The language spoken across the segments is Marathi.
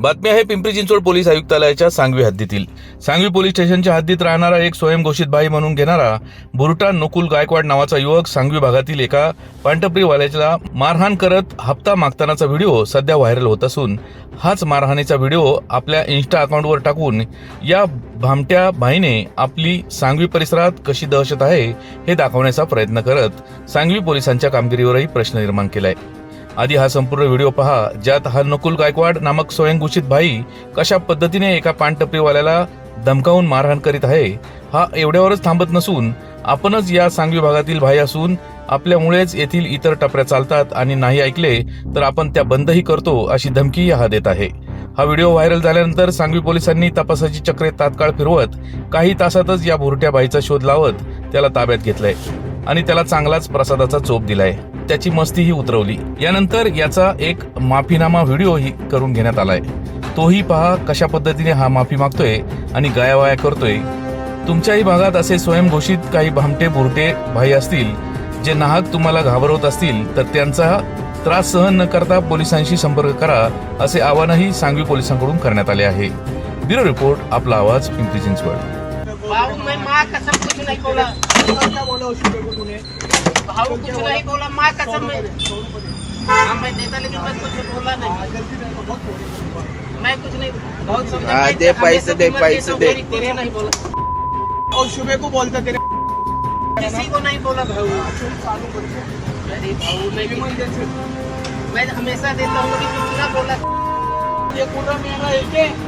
बातमी आहे पिंपरी चिंचवड पोलीस आयुक्तालयाच्या सांगवी हद्दीतील. सांगवी पोलीस स्टेशनच्या हद्दीत राहणारा एक स्वयंघोषित भाई म्हणून घेणारा बुरटा नकुल गायकवाड नावाचा युवक सांगवी भागातील एका पांटपरीवाल्याला मारहाण करत हप्ता मागतानाचा व्हिडिओ सध्या व्हायरल होत असून हाच मारहाणीचा व्हिडिओ आपल्या इन्स्टा अकाउंटवर टाकून या भामट्या भाईने आपली सांगवी परिसरात कशी दहशत आहे हे दाखवण्याचा प्रयत्न करत सांगवी पोलिसांच्या कामगिरीवरही प्रश्न निर्माण केलाय. आधी हा संपूर्ण व्हिडिओ पहा ज्यात हा नकुल गायकवाड नामक स्वयंघोषित भाई कशा पद्धतीने एका पानटपरीवाल्याला धमकावून मारहाण करीत आहे हा एवढ्यावरच थांबत नसून आपणच या सांगवी भागातील भाई असून आपल्यामुळेच येथील इतर टपऱ्या चालतात आणि नाही ऐकले तर आपण त्या बंदही करतो अशी धमकी हा देत आहे. हा व्हिडिओ व्हायरल झाल्यानंतर सांगवी पोलिसांनी तपासाची चक्रे तात्काळ फिरवत काही तासातच या भुरट्या बाईचा शोध लावत त्याला ताब्यात घेतलंय. आणि त्याला चांगलाच प्रसादाचा चोप दिलाय. त्याची मस्तीही उतरवली. यानंतर याचा एक माफीनामा व्हिडिओही करून घेण्यात आलाय. तोही पहा कशा पद्धतीने हा माफी मागतोय आणि गायावाया करतोय. तुमच्याही भागात असे स्वयंघोषित काही भामटे बुरटे भाई असतील जे नाहक तुम्हाला घाबरवत असतील तर त्यांचा त्रास सहन न करता पोलिसांशी संपर्क करा असे आवाहनही सांगवी पोलिसांकडून करण्यात आले आहे. ब्युरो रिपोर्ट आपला आवाज पिंपरी चिंचवड. भाऊ मैं माँ कसम कुछ नहीं बोला। क्या बोला उस को तूने भाऊ कुछ नहीं बोला माँ कसम मैं हाँ मैं देता लेकिन मैं कुछ बोला नहीं। मैं कुछ नहीं बहुत समझा हाँ, मैं दे पैसे दे, पैसे दे। मेरी तेरे नहीं बोला। और शुभे को बोलता तेरे किसी को नहीं बोला भाऊ। अरे भाऊ मैं हमेशा देता हूँ लेकिन बोला। ये पूरा मेरा है।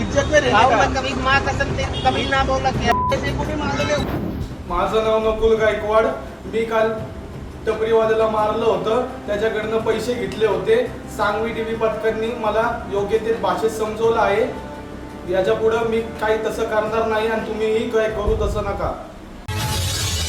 इज्जत का। कभी ते कभी ना बोला को माझं नाव नकुल गायकवाड. मी काल टपरीवाल्याला मारलं होतं. त्याच्याकडनं पैसे घेतले होते. सांगवी टी व्ही पथकांनी मला योग्य ते भाषेत समजवलं आहे. याच्या पुढं मी काही तसं करणार नाही आणि तुम्हीही काय करू तसं नका.